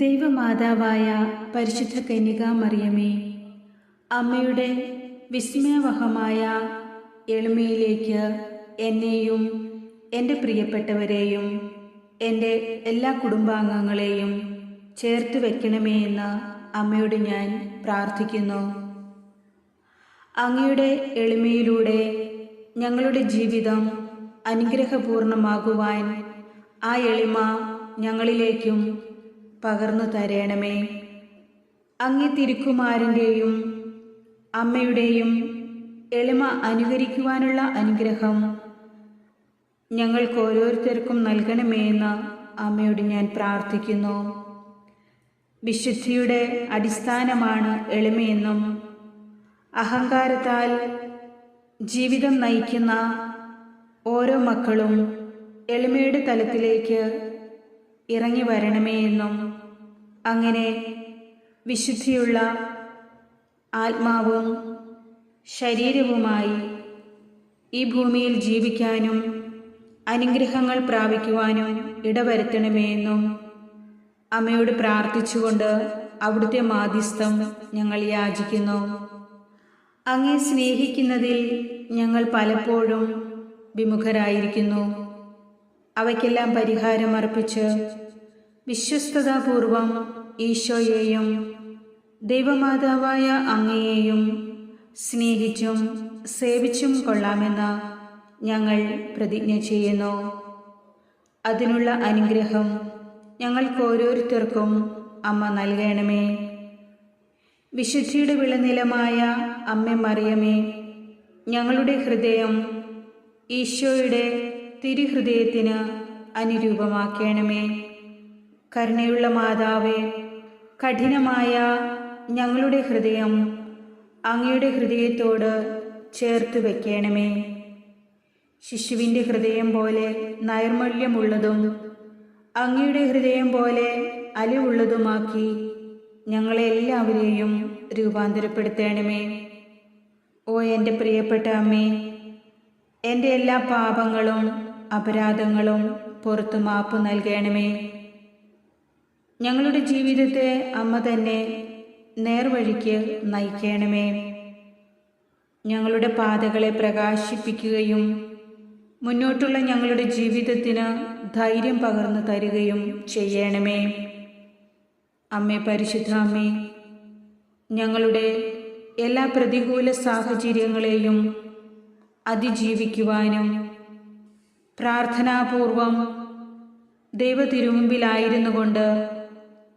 ദൈവമാതാവായ പരിശുദ്ധ കന്യക മറിയമേ അമ്മയുടെ വിസ്മയവഹമായ എളിമയിലേക്ക് എന്നെയും എന്റെ പ്രിയപ്പെട്ടവരെയും എന്റെ എല്ലാ കുടുംബാംഗങ്ങളെയും ചേർത്ത് വയ്ക്കണമേ എന്ന് അമ്മയോട് ഞാൻ പ്രാർത്ഥിക്കുന്നു. അങ്ങയുടെ എളിമയിലൂടെ ഞങ്ങളുടെ ജീവിതം അനുഗ്രഹപൂർണമാകുവാൻ ആ എളിമ ഞങ്ങളിലേക്കും പകർന്നു തരേണമേ. അങ്ങേ തിരുക്കുമാരന്റെയും അമ്മയുടെയും എളിമ അനുകരിക്കുവാനുള്ള അനുഗ്രഹം ഞങ്ങൾക്ക് ഓരോരുത്തർക്കും നൽകണമേ എന്ന് അമ്മയോട് ഞാൻ പ്രാർത്ഥിക്കുന്നു. വിശുദ്ധിയുടെ അടിസ്ഥാനമാണ് എളിമയെന്നും അഹങ്കാരത്താൽ ജീവിതം നയിക്കുന്ന ഓരോ മക്കളും എളിമയുടെ തലത്തിലേക്ക് ഇറങ്ങി വരണമേ എന്നും അങ്ങനെ വിശുദ്ധിയുള്ള ആത്മാവും ശരീരവുമായി ഈ ഭൂമിയിൽ ജീവിക്കാനും അനുഗ്രഹങ്ങൾ പ്രാപിക്കുവാനും ഇടവരുത്തണമേ എന്നും അമ്മയോട് പ്രാർത്ഥിച്ചുകൊണ്ട് അവിടുത്തെ മാധ്യസ്ഥം ഞങ്ങൾ യാചിക്കുന്നു. അങ്ങേ സ്നേഹിക്കുന്നതിൽ ഞങ്ങൾ പലപ്പോഴും വിമുഖരായിരിക്കുന്നു. അവയ്ക്കെല്ലാം പരിഹാരം അർപ്പിച്ച് വിശ്വസ്തതാപൂർവം ഈശോയെയും ദൈവമാതാവായ അങ്ങയെയും സ്നേഹിച്ചും സേവിച്ചും കൊള്ളാമെന്ന് ഞങ്ങൾ പ്രതിജ്ഞ ചെയ്യുന്നു. അതിനുള്ള അനുഗ്രഹം ഞങ്ങൾക്ക് ഓരോരുത്തർക്കും അമ്മ നൽകണമേ. വിശുദ്ധിയുടെ വിളനിലമായ അമ്മ മറിയമേ ഞങ്ങളുടെ ഹൃദയം ഈശോയുടെ തിരുഹൃദയത്തിന് അനുരൂപമാക്കണമേ. കരുണയുള്ള മാതാവേ കഠിനമായ ഞങ്ങളുടെ ഹൃദയം അങ്ങയുടെ ഹൃദയത്തോട് ചേർത്ത് വയ്ക്കണമേ ശിശുവിന്റെ ഹൃദയം പോലെ നൈർമല്യമുള്ളതും അങ്ങയുടെ ഹൃദയം പോലെ അലിവുള്ളതുമാക്കി ഞങ്ങളെല്ലാവരെയും രൂപാന്തരപ്പെടുത്തണമേ. ഓ എന്റെ പ്രിയപ്പെട്ട അമ്മേ എന്റെ എല്ലാ പാപങ്ങളും അപരാധങ്ങളും പുറത്തു മാപ്പ് നൽകണമേ. ഞങ്ങളുടെ ജീവിതത്തെ അമ്മ തന്നെ നേർവഴിക്ക് നയിക്കണമേ. ഞങ്ങളുടെ പാതകളെ പ്രകാശിപ്പിക്കുകയും മുന്നോട്ടുള്ള ഞങ്ങളുടെ ജീവിതത്തിന് ധൈര്യം പകർന്നു തരികയും ചെയ്യണമേ. അമ്മേ പരിശുദ്ധ അമ്മേ ഞങ്ങളുടെ എല്ലാ പ്രതികൂല സാഹചര്യങ്ങളെയും അതിജീവിക്കുവാനും പ്രാർത്ഥനാപൂർവം ദൈവ തിരുമുമ്പിലായിരുന്നു കൊണ്ട്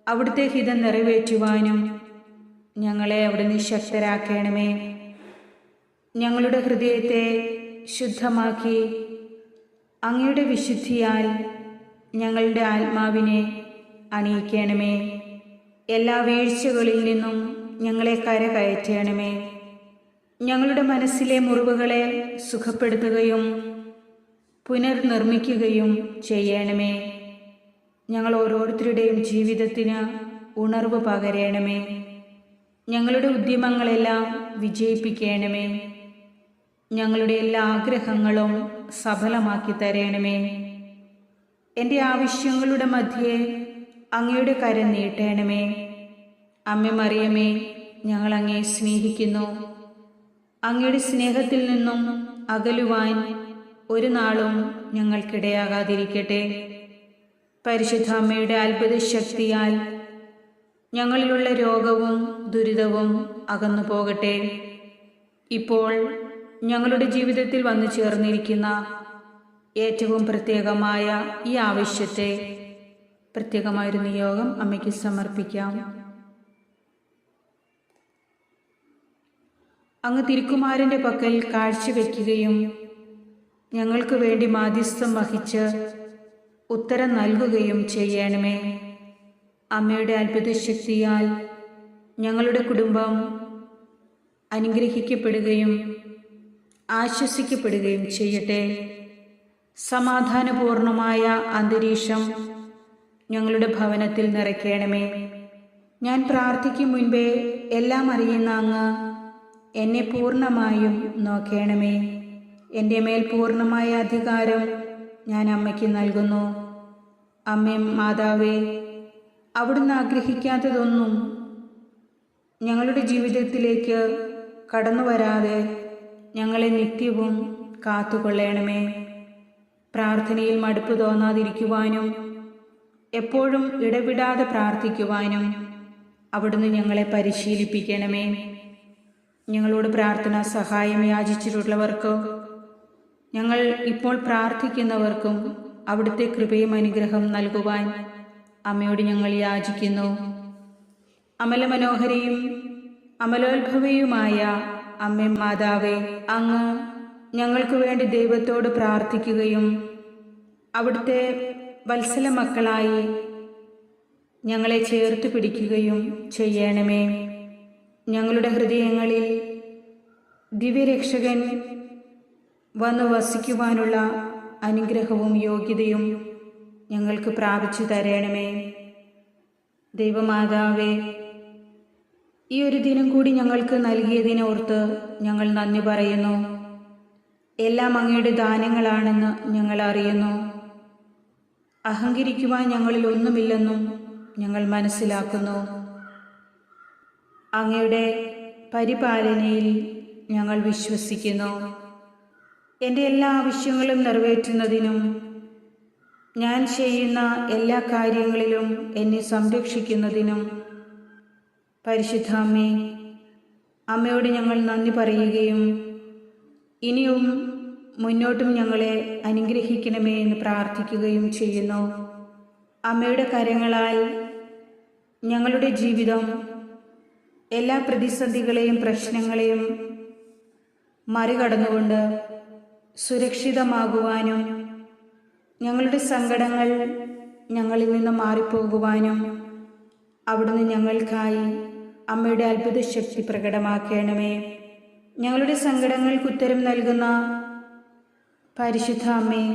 അവിടുത്തെ ഹിതം നിറവേറ്റുവാനും ഞങ്ങളെ അവിടെ നിശക്തരാക്കണമേ ഞങ്ങളുടെ ഹൃദയത്തെ ശുദ്ധമാക്കി അങ്ങയുടെ വിശുദ്ധിയാൽ ഞങ്ങളുടെ ആത്മാവിനെ അണിയിക്കണമേ. എല്ലാ വീഴ്ചകളിൽ നിന്നും ഞങ്ങളെ കരകയറ്റണമേ. ഞങ്ങളുടെ മനസ്സിലെ മുറിവുകളെ സുഖപ്പെടുത്തുകയും പുനർനിർമ്മിക്കുകയും ചെയ്യണമേ. ഞങ്ങൾ ഓരോരുത്തരുടെയും ജീവിതത്തിന് ഉണർവ് പകരണമേ. ഞങ്ങളുടെ ഉദ്യമങ്ങളെല്ലാം വിജയിപ്പിക്കണമേ. ഞങ്ങളുടെ എല്ലാ ആഗ്രഹങ്ങളും സഫലമാക്കി തരണമേ. എന്റെ ആവശ്യങ്ങളുടെ മധ്യേ അങ്ങയുടെ കരം നീട്ടണമേ. അമ്മ മറിയമേ ഞങ്ങൾ അങ്ങയെ സ്നേഹിക്കുന്നു. അങ്ങയുടെ സ്നേഹത്തിൽ നിന്നും അകലുവാൻ ഒരു നാളും ഞങ്ങൾക്കിടയാകാതിരിക്കട്ടെ. പരിശുദ്ധ അമ്മയുടെ അത്ഭുത ശക്തിയാൽ ഞങ്ങളിലുള്ള രോഗവും ദുരിതവും അകന്നു പോകട്ടെ ഇപ്പോൾ ഞങ്ങളുടെ ജീവിതത്തിൽ വന്നു ചേർന്നിരിക്കുന്ന ഏറ്റവും പ്രത്യേകമായ ഈ ആവശ്യത്തെ പ്രത്യേകമായൊരു നിയോഗം അമ്മയ്ക്ക് സമർപ്പിക്കാം. അങ്ങ് തിരുക്കുമാരന്റെ പക്കൽ കാഴ്ചവെക്കുകയും ഞങ്ങൾക്ക് വേണ്ടി മാധ്യസ്ഥം വഹിച്ച് ഉത്തരം നൽകുകയും ചെയ്യണമേ. അമ്മയുടെ അത്ഭുത ശക്തിയാൽ ഞങ്ങളുടെ കുടുംബം അനുഗ്രഹിക്കപ്പെടുകയും ആശ്വസിക്കപ്പെടുകയും ചെയ്യട്ടെ. സമാധാനപൂർണമായ അന്തരീക്ഷം ഞങ്ങളുടെ ഭവനത്തിൽ നിറയ്ക്കണമേ. ഞാൻ പ്രാർത്ഥിക്കും മുൻപേ എല്ലാം അറിയുന്ന അങ്ങ് എന്നെ പൂർണമായും നോക്കണമേ. എന്റെ മേൽ പൂർണമായ അധികാരം ഞാൻ അമ്മയ്ക്ക് നൽകുന്നു. അമ്മേ മാതാവേ അവിടുന്ന് ആഗ്രഹിക്കാത്തതൊന്നും ഞങ്ങളുടെ ജീവിതത്തിലേക്ക് കടന്നു വരാതെ ഞങ്ങളെ നിത്യവും കാത്തുകൊള്ളണമേ. പ്രാർത്ഥനയിൽ മടുപ്പ് തോന്നാതിരിക്കുവാനും എപ്പോഴും ഇടവിടാതെ പ്രാർത്ഥിക്കുവാനും അവിടുന്ന് ഞങ്ങളെ പരിശീലിപ്പിക്കണമേ. ഞങ്ങളോട് പ്രാർത്ഥന സഹായം യാചിച്ചിട്ടുള്ളവർക്കോ ഞങ്ങൾ ഇപ്പോൾ പ്രാർത്ഥിക്കുന്നവർക്കും അവിടുത്തെ കൃപയും അനുഗ്രഹം നൽകുവാൻ അമ്മയോട് ഞങ്ങൾ യാചിക്കുന്നു. അമലമനോഹരിയും അമലോത്ഭവയുമായ അമ്മ മാതാവേ അങ്ങ് ഞങ്ങൾക്ക് വേണ്ടി ദൈവത്തോട് പ്രാർത്ഥിക്കുകയും അവിടുത്തെ വത്സല മക്കളായി ഞങ്ങളെ ചേർത്ത് പിടിക്കുകയും ചെയ്യണമേ. ഞങ്ങളുടെ ഹൃദയങ്ങളിൽ ദിവ്യരക്ഷകൻ വന്നു വസിക്കുവാനുള്ള അനുഗ്രഹവും യോഗ്യതയും ഞങ്ങൾക്ക് പ്രാപിച്ചു തരണമേ. ദൈവമാതാവേ ഈ ഒരു ദിനം കൂടി ഞങ്ങൾക്ക് നൽകിയതിനെ ഓർത്ത് ഞങ്ങൾ നന്ദി പറയുന്നു. എല്ലാം അങ്ങയുടെ ദാനങ്ങളാണെന്ന് ഞങ്ങൾ അറിയുന്നു. അഹങ്കരിക്കുവാൻ ഞങ്ങളിൽ ഒന്നുമില്ലെന്നും ഞങ്ങൾ മനസ്സിലാക്കുന്നു. അങ്ങയുടെ പരിപാലനയിൽ ഞങ്ങൾ വിശ്വസിക്കുന്നു. എന്റെ എല്ലാ ആവശ്യങ്ങളും നിറവേറ്റുന്നതിനും ഞാൻ ചെയ്യുന്ന എല്ലാ കാര്യങ്ങളിലും എന്നെ സംരക്ഷിക്കുന്നതിനും പരിശുദ്ധ അമ്മേ അമ്മയോട് ഞങ്ങൾ നന്ദി പറയുകയും ഇനിയും മുന്നോട്ടും ഞങ്ങളെ അനുഗ്രഹിക്കണമേ എന്ന് പ്രാർത്ഥിക്കുകയും ചെയ്യുന്നു. അമ്മയുടെ കരങ്ങളാൽ ഞങ്ങളുടെ ജീവിതം എല്ലാ പ്രതിസന്ധികളെയും പ്രശ്നങ്ങളെയും മറികടന്നുകൊണ്ട് സുരക്ഷിതമാകുവാനും ഞങ്ങളുടെ സങ്കടങ്ങൾ ഞങ്ങളിൽ നിന്ന് മാറിപ്പോകുവാനും അവിടുന്ന് ഞങ്ങൾക്കായി അമ്മയുടെ അത്ഭുത ശക്തി പ്രകടമാക്കണമേ. ഞങ്ങളുടെ സങ്കടങ്ങൾക്ക് ഉത്തരം നൽകുന്ന പരിശുദ്ധ അമ്മേ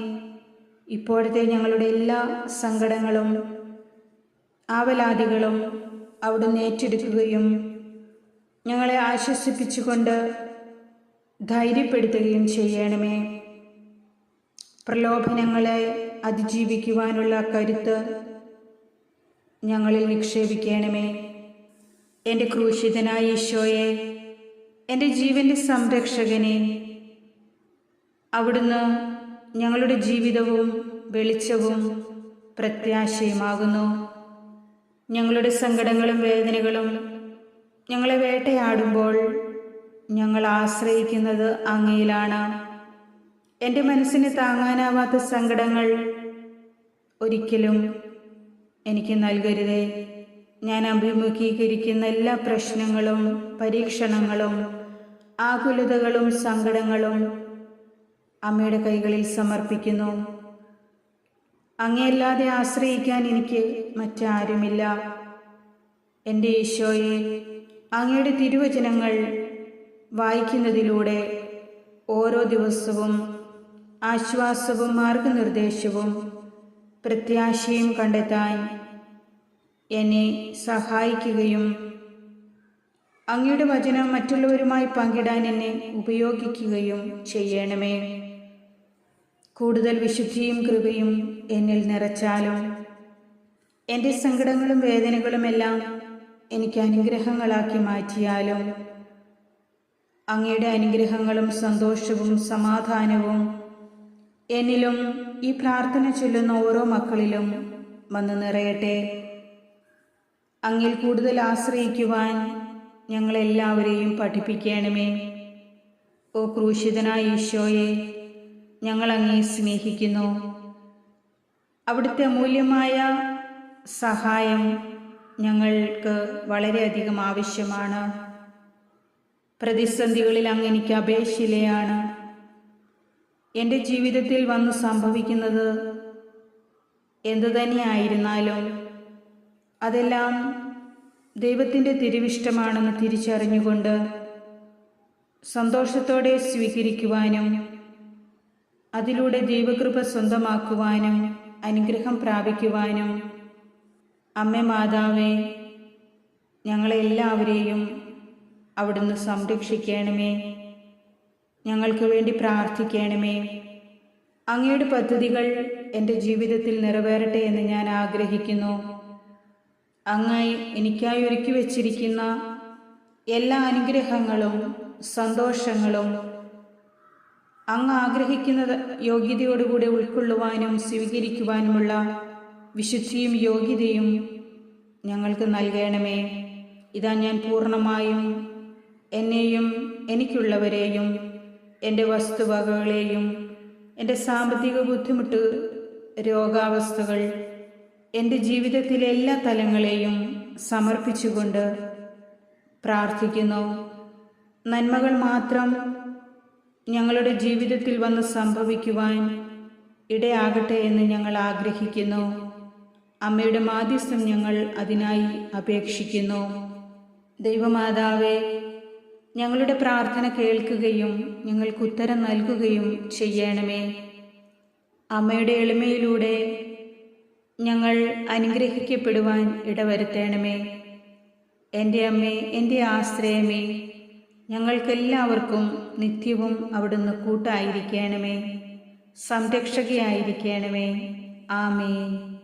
ഇപ്പോഴത്തെ ഞങ്ങളുടെ എല്ലാ സങ്കടങ്ങളും ആവലാദികളും അവിടുന്ന് ഏറ്റെടുക്കുകയും ഞങ്ങളെ ആശ്വസിപ്പിച്ചുകൊണ്ട് ധൈര്യപ്പെടുത്തുകയും ചെയ്യണമേ. പ്രലോഭനങ്ങളെ അതിജീവിക്കുവാനുള്ള കരുത്ത് ഞങ്ങളിൽ നിക്ഷേപിക്കണമേ. എന്റെ ക്രൂശിതനായ ഈശോയെ എന്റെ ജീവന്റെ സംരക്ഷകനെ അവിടുന്ന് ഞങ്ങളുടെ ജീവിതവും വെളിച്ചവും പ്രത്യാശയുമാകുന്നു. ഞങ്ങളുടെ സങ്കടങ്ങളും വേദനകളും ഞങ്ങളെ വേട്ടയാടുമ്പോൾ ഞങ്ങൾ ആശ്രയിക്കുന്നത് അങ്ങയിലാണ്. എന്റെ മനസ്സിന് താങ്ങാനാവാത്ത സങ്കടങ്ങൾ ഒരിക്കലും എനിക്ക് നൽകരുതേ. ഞാൻ അഭിമുഖീകരിക്കുന്ന എല്ലാ പ്രശ്നങ്ങളും പരീക്ഷണങ്ങളും ആകുലതകളും സങ്കടങ്ങളും അമ്മയുടെ കൈകളിൽ സമർപ്പിക്കുന്നു. അങ്ങയല്ലാതെ ആശ്രയിക്കാൻ എനിക്ക് മറ്റാരുമില്ല. എന്റെ ഈശോയെ അങ്ങയുടെ തിരുവചനങ്ങൾ വായിക്കുന്നതിലൂടെ ഓരോ ദിവസവും ആശ്വാസവും മാർഗനിർദ്ദേശവും പ്രത്യാശയും കണ്ടെത്താൻ എന്നെ സഹായിക്കുകയും അങ്ങയുടെ വചനം മറ്റുള്ളവരുമായി പങ്കിടാൻ എന്നെ ഉപയോഗിക്കുകയും ചെയ്യണമേ. കൂടുതൽ വിശുദ്ധിയും കൃപയും എന്നിൽ നിറച്ചാലും എന്റെ സങ്കടങ്ങളും വേദനകളുമെല്ലാം എനിക്ക് അനുഗ്രഹങ്ങളാക്കി മാറ്റിയാലും അങ്ങയുടെ അനുഗ്രഹങ്ങളും സന്തോഷവും സമാധാനവും എന്നിലും ഈ പ്രാർത്ഥന ചൊല്ലുന്ന ഓരോ മക്കളിലും വന്ന് നിറയട്ടെ. അങ്ങിൽ കൂടുതൽ ആശ്രയിക്കുവാൻ ഞങ്ങളെല്ലാവരെയും പഠിപ്പിക്കണമേ. ഓ ക്രൂശിതനായ ഈശോയെ ഞങ്ങൾ അങ്ങേ സ്നേഹിക്കുന്നു. അവിടുത്തെ അമൂല്യമായ സഹായം ഞങ്ങൾക്ക് വളരെയധികം ആവശ്യമാണ്. പ്രതിസന്ധികളിൽ അങ്ങ് എനിക്ക് അപേക്ഷയിലെയാണ്. എന്റെ ജീവിതത്തിൽ വന്ന് സംഭവിക്കുന്നത് എന്തു തന്നെയായിരുന്നാലും അതെല്ലാം ദൈവത്തിന്റെ തിരുവിഷ്ടമാണെന്ന് തിരിച്ചറിഞ്ഞുകൊണ്ട് സന്തോഷത്തോടെ സ്വീകരിക്കുവാനും അതിലൂടെ ദൈവകൃപ സ്വന്തമാക്കുവാനും അനുഗ്രഹം പ്രാപിക്കുവാനും അമ്മ മാതാവേ ഞങ്ങളെല്ലാവരെയും അവിടുന്ന് സംരക്ഷിക്കണമേ. ഞങ്ങൾക്ക് വേണ്ടി പ്രാർത്ഥിക്കണമേ. അങ്ങയുടെ പദ്ധതികൾ എന്റെ ജീവിതത്തിൽ നിറവേറട്ടെ എന്ന് ഞാൻ ആഗ്രഹിക്കുന്നു. അങ്ങായി എനിക്കായി ഒരുക്കി വച്ചിരിക്കുന്ന എല്ലാ അനുഗ്രഹങ്ങളും സന്തോഷങ്ങളും അങ്ങ് ആഗ്രഹിക്കുന്ന യോഗ്യതയോടുകൂടെ ഉൾക്കൊള്ളുവാനും സ്വീകരിക്കുവാനുമുള്ള വിശുദ്ധിയും യോഗ്യതയും ഞങ്ങൾക്ക് നൽകണമേ. ഇതാ ഞാൻ പൂർണമായും എന്നെയും എനിക്കുള്ളവരെയും എന്റെ വസ്തുവകകളെയും എന്റെ സാമ്പത്തിക ബുദ്ധിമുട്ട് രോഗാവസ്ഥകൾ എന്റെ ജീവിതത്തിലെ എല്ലാ തലങ്ങളെയും സമർപ്പിച്ചുകൊണ്ട് പ്രാർത്ഥിക്കുന്നു. നന്മകൾ മാത്രം ഞങ്ങളുടെ ജീവിതത്തിൽ വന്ന് സംഭവിക്കുവാൻ ഇടയാകട്ടെ എന്ന് ഞങ്ങൾ ആഗ്രഹിക്കുന്നു. അമ്മയുടെ മാധ്യസ്ഥം ഞങ്ങൾ അതിനായി അപേക്ഷിക്കുന്നു. ദൈവമാതാവേ ഞങ്ങളുടെ പ്രാർത്ഥന കേൾക്കുകയും ഞങ്ങൾക്ക് ഉത്തരം നൽകുകയും ചെയ്യണമേ. അമ്മയുടെ എളിമയിലൂടെ ഞങ്ങൾ അനുഗ്രഹിക്കപ്പെടുവാൻ ഇടവരുത്തണമേ. എന്റെ അമ്മേ എന്റെ ആശ്രയമേ ഞങ്ങൾക്കെല്ലാവർക്കും നിത്യവും അവിടുന്ന് കൂട്ടായിരിക്കണമേ. സംരക്ഷകയായിരിക്കണമേ. ആമേ